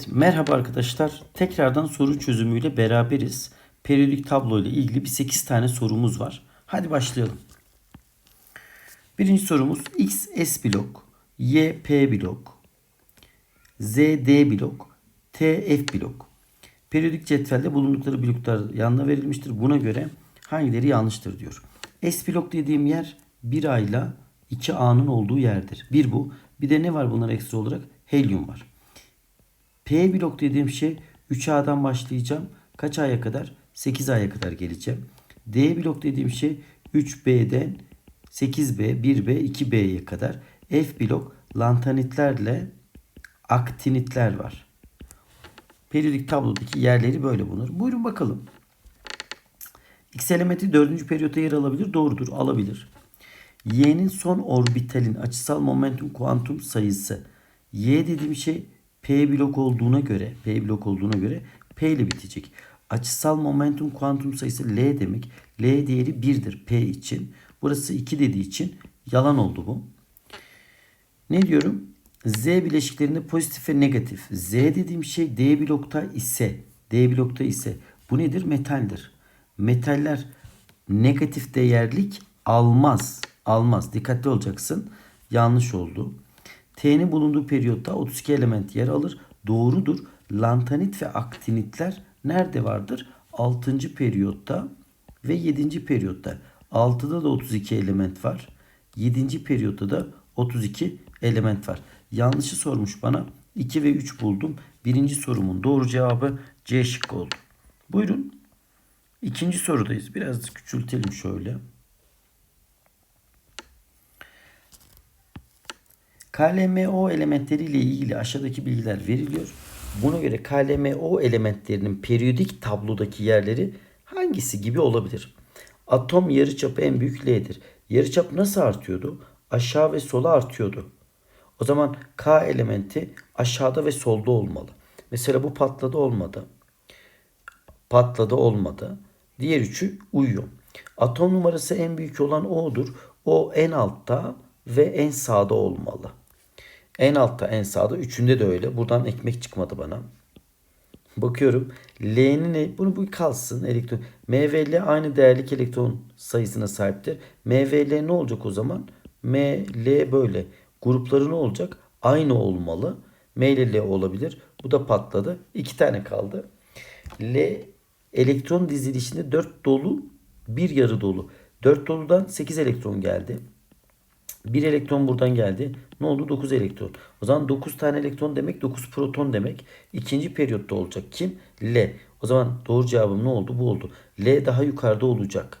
Evet, merhaba arkadaşlar. Tekrardan soru çözümüyle beraberiz. Periyodik tablo ile ilgili bir 8 tane sorumuz var. Hadi başlayalım. Birinci sorumuz X S blok, Y P blok, Z D blok, T F blok. Periyodik cetvelde bulundukları bloklar yanına verilmiştir. Buna göre hangileri yanlıştır diyor. S blok dediğim yer 1A ile 2A'nın olduğu yerdir. Bir bu. Bir de ne var bunlar ekstra olarak? Helyum var. P blok dediğim şey 3A'dan başlayacağım. Kaç A'ya kadar? 8A'ya kadar geleceğim. D blok dediğim şey 3B'den 8B, 1B, 2B'ye kadar. F blok lantanitlerle aktinitler var. Periyodik tablodaki yerleri böyle bulunur. Buyurun bakalım. X elementi 4. periyotta yer alabilir. Doğrudur. Alabilir. Y'nin son orbitalin açısal momentum kuantum sayısı. Y dediğim şey P blok olduğuna göre, P blok olduğuna göre P ile bitecek. Açısal momentum kuantum sayısı L demek. L değeri 1'dir P için. Burası 2 dediği için yalan oldu bu. Ne diyorum? Z bileşiklerinde pozitif ve negatif. Z dediğim şey D blokta ise, D blokta ise bu nedir? Metaldir. Metaller negatif değerlik almaz. Almaz. Dikkatli olacaksın. Yanlış oldu. T'nin bulunduğu periyotta 32 element yer alır. Doğrudur. Lantanit ve aktinitler nerede vardır? 6. periyotta ve 7. periyotta. 6'da da 32 element var. 7. periyotta da 32 element var. Yanlışı sormuş bana. 2 ve 3 buldum. Birinci sorumun doğru cevabı C şıkkı oldu. Buyurun. İkinci sorudayız. Biraz küçültelim şöyle. KLMO elementleri ile ilgili aşağıdaki bilgiler veriliyor. Buna göre KLMO elementlerinin periyodik tablodaki yerleri hangisi gibi olabilir? Atom yarıçapı en büyük L'dir. Yarıçap nasıl artıyordu? Aşağı ve sola artıyordu. O zaman K elementi aşağıda ve solda olmalı. Mesela bu patladı olmadı. Patladı olmadı. Diğer üçü uyuyor. Atom numarası en büyük olan O'dur. O en altta ve en sağda olmalı. En altta en sağda. Üçünde de öyle. Buradan ekmek çıkmadı bana. Bakıyorum. L'nin? Bunu bu kalsın. Elektron. M ve L aynı değerlik elektron sayısına sahiptir. M ve L ne olacak o zaman? M, L böyle. Grupları ne olacak? Aynı olmalı. M ile L olabilir. Bu da patladı. İki tane kaldı. L elektron dizilişinde 4 dolu, bir yarı dolu. 4 doludan 8 elektron geldi. 1 elektron buradan geldi. Ne oldu? 9 elektron. O zaman 9 tane elektron demek 9 proton demek. İkinci periyotta olacak. Kim? L. O zaman doğru cevabım ne oldu? Bu oldu. L daha yukarıda olacak.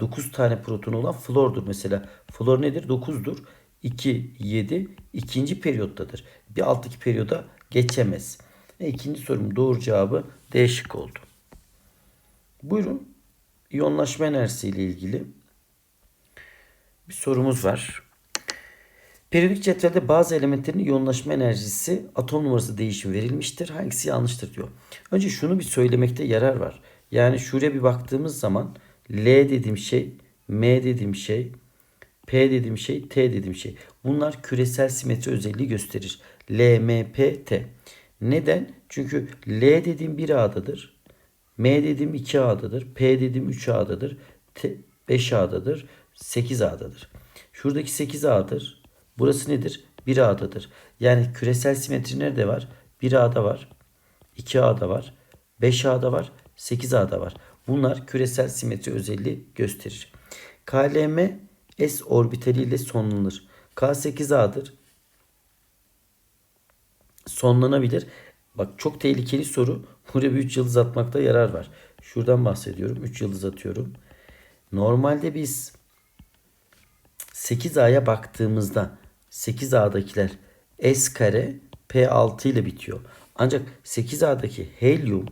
9 tane protonu olan flordur mesela. Flor nedir? 9'dur. 2, 7 ikinci periyottadır. Bir alttaki periyoda geçemez. E, ikinci sorum doğru cevabı D şık oldu. Buyurun. İyonlaşma enerjisi ile ilgili bir sorumuz var. Periyodik cetvelde bazı elementlerin iyonlaşma enerjisi atom numarası değişimi verilmiştir. Hangisi yanlıştır diyor. Önce şunu bir söylemekte yarar var. Yani şuraya bir baktığımız zaman L dediğim şey, M dediğim şey, P dediğim şey, T dediğim şey. Bunlar küresel simetri özelliği gösterir. L, M, P, T. Neden? Çünkü L dediğim 1A'dadır. M dediğim 2A'dadır. P dediğim 3A'dadır. T, 5A'dadır. 8A'dadır. Şuradaki 8A'dır. Burası nedir? 1A'dadır. Yani küresel simetri nerede var? 1A'da var. 2A'da var. 5A'da var. 8A'da var. Bunlar küresel simetri özelliği gösterir. KLM S orbitali ile sonlanır. K8A'dır. Sonlanabilir. Bak çok tehlikeli soru. Buraya bir 3 yıldız atmakta yarar var. Şuradan bahsediyorum. 3 yıldız atıyorum. Normalde biz 8A'ya baktığımızda 8A'dakiler S kare P6 ile bitiyor. Ancak 8A'daki helyum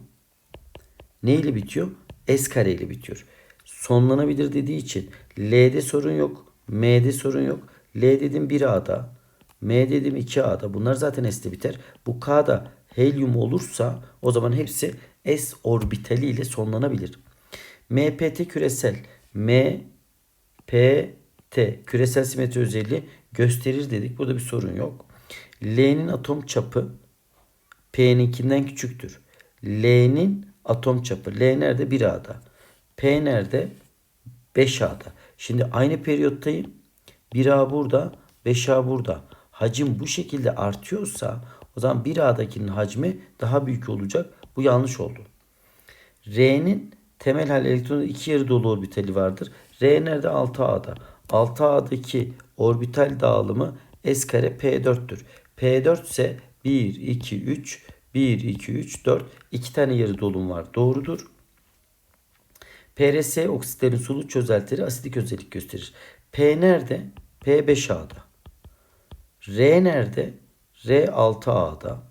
ne ile bitiyor? S kare ile bitiyor. Sonlanabilir dediği için L'de sorun yok. M'de sorun yok. L dedim 1A'da. M dedim 2A'da. Bunlar zaten S'de biter. Bu K'da helyum olursa o zaman hepsi S orbitali ile sonlanabilir. MPT küresel. M, P, T küresel simetri özelliği gösterir dedik. Burada bir sorun yok. L'nin atom çapı P'ninkinden küçüktür. L'nin atom çapı. L nerede? 1A'da. P nerede? 5A'da. Şimdi aynı periyottayım. 1A burada, 5A burada. Hacim bu şekilde artıyorsa o zaman 1A'dakinin hacmi daha büyük olacak. Bu yanlış oldu. R'nin temel hal elektronun iki yarı dolu orbitali vardır. R nerede? 6A'da. 6A'daki orbital dağılımı S kare P4'tür. P4 ise 1, 2, 3, 1, 2, 3, 4. 2 tane yarı dolum var. Doğrudur. PRS oksitlerin sulu çözeltileri asidik özellik gösterir. P nerede? P 5A'da. R nerede? R 6A'da.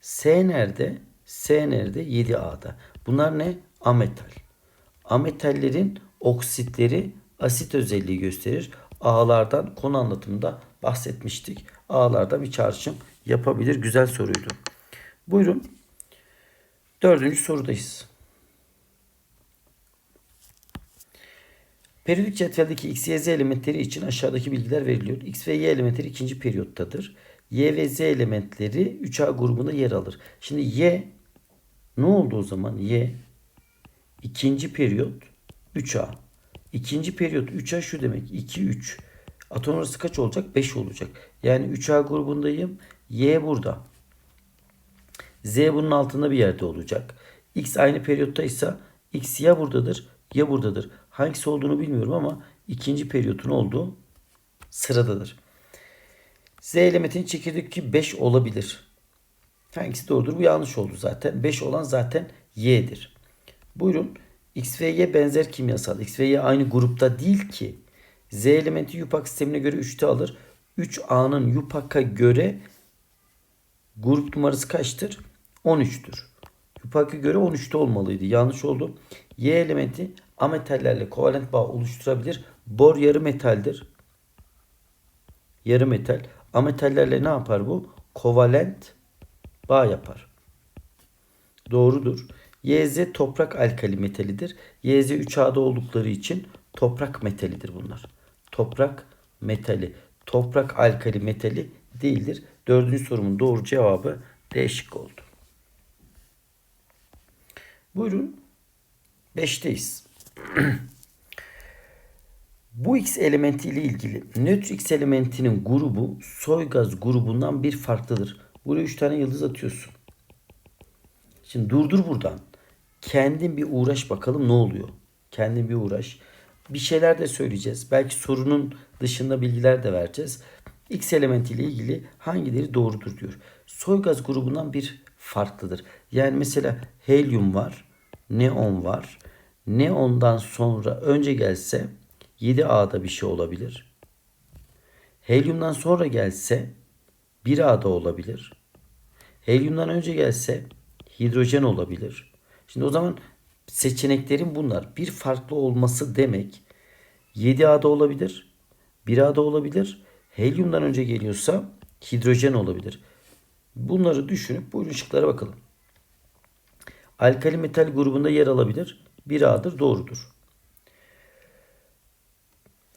S nerede? S nerede? 7A'da. Bunlar ne? Ametal. Ametallerin oksitleri asit özelliği gösterir. A'lardan konu anlatımında bahsetmiştik. A'larda bir çağrışım yapabilir. Güzel soruydu. Buyurun. Dördüncü sorudayız. Periyodik cetveldeki X, Y, Z elementleri için aşağıdaki bilgiler veriliyor. X ve Y elementleri ikinci periyottadır. Y ve Z elementleri 3A grubunda yer alır. Şimdi Y ne oldu o zaman? Y ikinci periyot 3A. İkinci periyot 3A şu demek. 2, 3. Atom arası kaç olacak? 5 olacak. Yani 3A grubundayım. Y burada. Z bunun altında bir yerde olacak. X aynı periyottaysa X ya buradadır ya buradadır. Hangisi olduğunu bilmiyorum ama ikinci periyotun olduğu sıradadır. Z elementinin çekirdeki 5 olabilir. Hangisi doğrudur? Bu yanlış oldu zaten. 5 olan zaten Y'dir. Buyurun. X ve Y benzer kimyasal. X ve Y aynı grupta değil ki. Z elementi yupak sistemine göre 3'te alır. 3A'nın yupaka göre grup numarası kaçtır? 13'tür. Yupak'a göre 13'te olmalıydı. Yanlış oldu. Y elementi ametallerle kovalent bağ oluşturabilir. Bor yarı metaldir. Yarı metal. Ametallerle ne yapar bu? Kovalent bağ yapar. Doğrudur. YZ toprak alkali metalidir. YZ 3A'da oldukları için toprak metalidir bunlar. Toprak metali. Toprak alkali metali değildir. Dördüncü sorumun doğru cevabı D şıkkı oldu. Buyurun. Beşteyiz. Bu X elementi ile ilgili nötr X elementinin grubu soy gaz grubundan bir farklıdır. Buraya 3 tane yıldız atıyorsun. Şimdi durdur buradan. Kendin bir uğraş bakalım ne oluyor. Kendin bir uğraş. Bir şeyler de söyleyeceğiz. Belki sorunun dışında bilgiler de vereceğiz. X elementi ile ilgili hangileri doğrudur diyor. Soy gaz grubundan bir farklıdır. Yani mesela helyum var, neon var. Neondan sonra önce gelse 7A'da bir şey olabilir. Helyumdan sonra gelse 1A'da olabilir. Helyumdan önce gelse hidrojen olabilir. Şimdi o zaman seçeneklerin bunlar. Bir farklı olması demek 7A'da olabilir. 1A'da olabilir. Helyumdan önce geliyorsa hidrojen olabilir. Bunları düşünüp bu ışıklara bakalım. Alkali metal grubunda yer alabilir. 1A'dır doğrudur.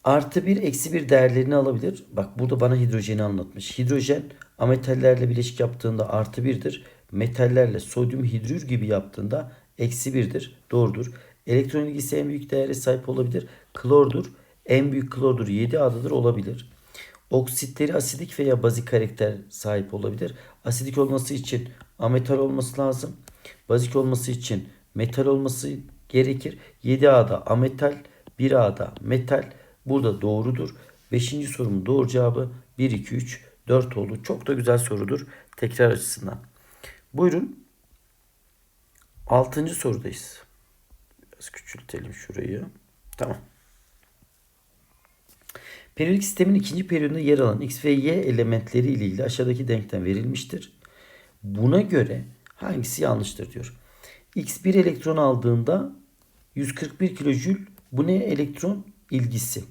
Artı 1 eksi 1 değerlerini alabilir. Bak burada bana hidrojeni anlatmış. Hidrojen ametallerle bileşik yaptığında artı 1'dir. Metallerle sodyum hidrür gibi yaptığında eksi 1'dir. Doğrudur. Elektron ilgisi en büyük değere sahip olabilir. Klordur. En büyük klordur 7 adadır olabilir. Oksitleri asidik veya bazik karakter sahip olabilir. Asidik olması için ametal olması lazım. Bazik olması için metal olması gerekir. 7A'da ametal, 1A'da metal. Burada doğrudur. 5. sorumun doğru cevabı 1, 2, 3, 4 oldu. Çok da güzel sorudur tekrar açısından. Buyurun. 6. sorudayız. Biraz küçültelim şurayı. Tamam. Periyodik sistemin ikinci periyodunda yer alan X ve Y elementleri ile ilgili aşağıdaki denklem verilmiştir. Buna göre hangisi yanlıştır diyor. X bir elektron aldığında 141 kilojül bu ne elektron ilgisi.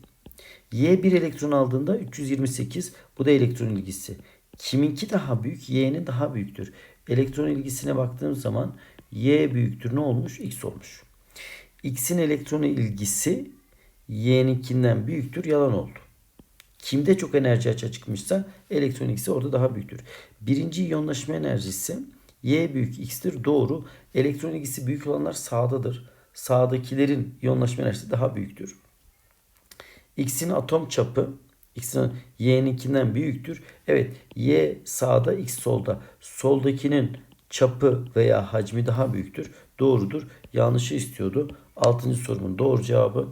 Y bir elektron aldığında 328 bu da elektron ilgisi. Kiminki daha büyük? Y'nin daha büyüktür. Elektron ilgisine baktığım zaman Y büyüktür ne olmuş? X olmuş. X'in elektron ilgisi Y'ninkinden büyüktür yalan oldu. Kimde çok enerji açığa çıkmışsa elektron x'i orada daha büyüktür. Birinci iyonlaşma enerjisi y büyük x'tir. Doğru. Elektron ilgisi büyük olanlar sağdadır. Sağdakilerin iyonlaşma enerjisi daha büyüktür. X'in atom çapı X'in Y'ninkinden büyüktür. Evet Y sağda X solda. Soldakinin çapı veya hacmi daha büyüktür. Doğrudur. Yanlışı istiyordu. Altıncı sorumun doğru cevabı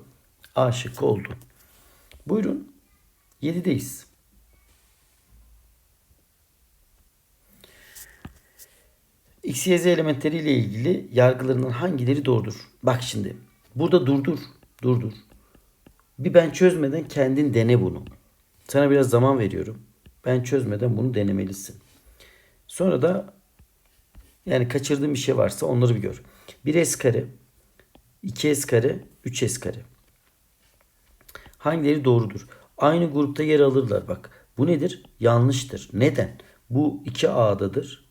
A şıkkı oldu. Buyurun. 7'deyiz. X, Y, Z elementleri ile ilgili yargılarından hangileri doğrudur? Bak şimdi. Burada durdur. Durdur. Bir ben çözmeden kendin dene bunu. Sana biraz zaman veriyorum. Ben çözmeden bunu denemelisin. Sonra da yani kaçırdığın bir şey varsa onları bir gör. 1s kare, 2s kare, 3s kare. Hangileri doğrudur? Aynı grupta yer alırlar bak. Bu nedir? Yanlıştır. Neden? Bu 2A'dadır.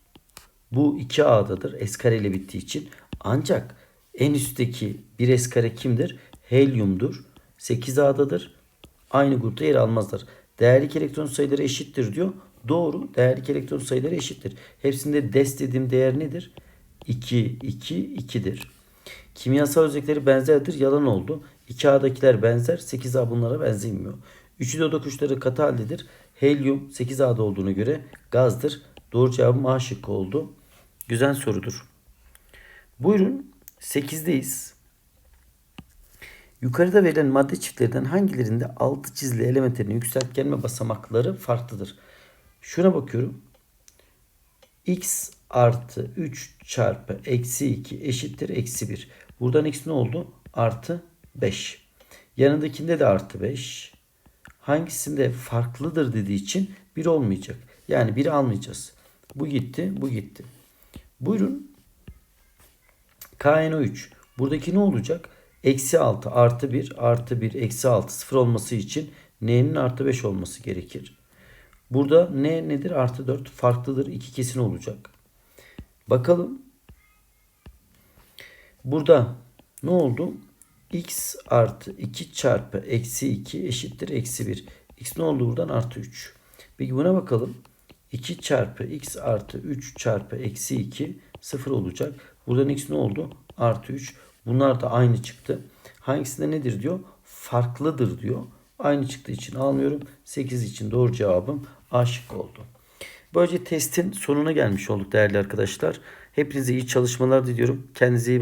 Bu 2A'dadır. S kare ile bittiği için. Ancak en üstteki 1S kare kimdir? Helyumdur. 8A'dadır. Aynı grupta yer almazlar. Değerlik elektron sayıları eşittir diyor. Doğru. Değerlik elektron sayıları eşittir. Hepsinde des dediğim değer nedir? 2, 2, 2'dir. Kimyasal özellikleri benzerdir. Yalan oldu. 2A'dakiler benzer. 8A bunlara benzemiyor. Üçü de oda kuşları katı haldedir. Helyum 8A'da olduğuna göre gazdır. Doğru cevabım A şıkkı oldu. Güzel sorudur. Buyurun 8'deyiz. Yukarıda verilen madde çiftlerinden hangilerinde altı çizili elementlerin yükseltgenme basamakları farklıdır? Şuna bakıyorum. x artı 3 çarpı eksi 2 eşittir eksi 1. Buradan x ne oldu? Artı 5. Yanındakinde de artı 5. Hangisinde farklıdır dediği için 1 olmayacak. Yani 1'i almayacağız. Bu gitti, bu gitti. Buyurun. KNO3. Buradaki ne olacak? Eksi 6 artı 1 artı 1 eksi 6 sıfır olması için n'nin artı 5 olması gerekir. Burada n nedir? Artı 4 farklıdır. 2 kesin olacak. Bakalım. Burada ne oldu? x artı 2 çarpı eksi 2 eşittir eksi 1. x ne oldu buradan? Artı 3. Peki buna bakalım. 2 çarpı x artı 3 çarpı eksi 2 sıfır olacak. Buradan x ne oldu? Artı 3. Bunlar da aynı çıktı. Hangisinde nedir diyor? Farklıdır diyor. Aynı çıktığı için almıyorum. 8 için doğru cevabım A şıkkı oldu. Böylece testin sonuna gelmiş olduk değerli arkadaşlar. Hepinize iyi çalışmalar diliyorum. Kendinize iyi bakın.